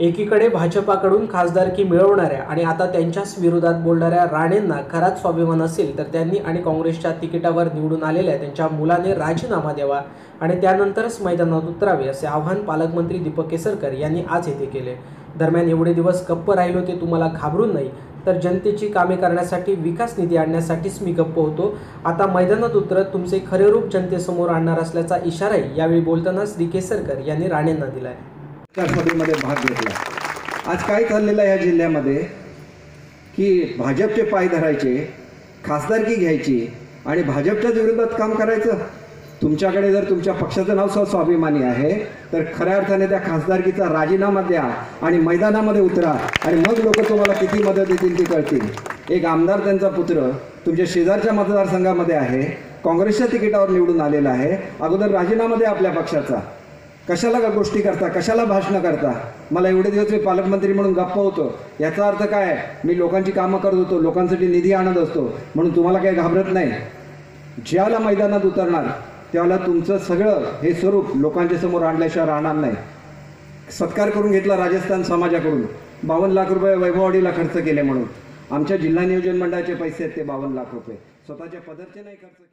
एकीकडे भाजपाकडून खासदारकी मिळवणाऱ्या आणि आता त्यांच्याच विरोधात बोलणाऱ्या राणेंना खराच स्वाभिमान असेल तर त्यांनी आणि काँग्रेसच्या तिकिटावर निवडून आलेल्या त्यांच्या मुलाने राजीनामा द्यावा आणि त्यानंतरच मैदानात उतरावे असे आव्हान पालकमंत्री दीपक केसरकर यांनी आज येथे केले. दरम्यान एवढे दिवस गप्प राहिलो ते तुम्हाला घाबरून नाही तर जनतेची कामे करण्यासाठी विकास निधी आणण्यासाठीच मी गप्प होतो. आता मैदानात उतरत तुमचे खरे रूप जनतेसमोर आणणार असल्याचा इशाराही यावेळी बोलताना श्री केसरकर यांनी राणेंना दिलाय. आहे सभेमध्ये भाग घेतला. आज काय चाललेलं आहे या जिल्ह्यामध्ये? की भाजपचे पाय धरायचे खासदारकी घ्यायची आणि भाजपच्याच विरोधात काम करायचं? तुमच्याकडे जर तुमच्या पक्षाचं नाव स्व स्वाभिमानी आहे तर खऱ्या अर्थाने त्या खासदारकीचा राजीनामा द्या आणि मैदानामध्ये उतरा आणि मग लोक तुम्हाला किती मदत देतील ती कळतील. एक आमदार त्यांचा पुत्र तुमच्या शेजारच्या मतदारसंघामध्ये आहे काँग्रेसच्या तिकिटावर निवडून आलेला आहे अगोदर राजीनामा द्या आपल्या पक्षाचा. कशाला का गोष्टी करता? कशाला भाषणं करता? मला एवढे दिवस मी पालकमंत्री म्हणून गप्प होतो. याचा अर्थ काय मी लोकांची कामं करत होतो. लोकांसाठी निधी आणत असतो. म्हणून तुम्हाला काही घाबरत नाही. ज्याला मैदानात उतरणार त्याला तुमचं सगळं हे स्वरूप लोकांच्या समोर आणल्याशिवाय राहणार नाही. सत्कार करून घेतला राजस्थान समाजाकडून. बावन्न लाख रुपये वैभववाडीला खर्च केले म्हणून. आमच्या जिल्हा नियोजन मंडळाचे पैसे आहेत ते बावन्न लाख रुपये. स्वतःच्या पदरचे नाही खर्च केले.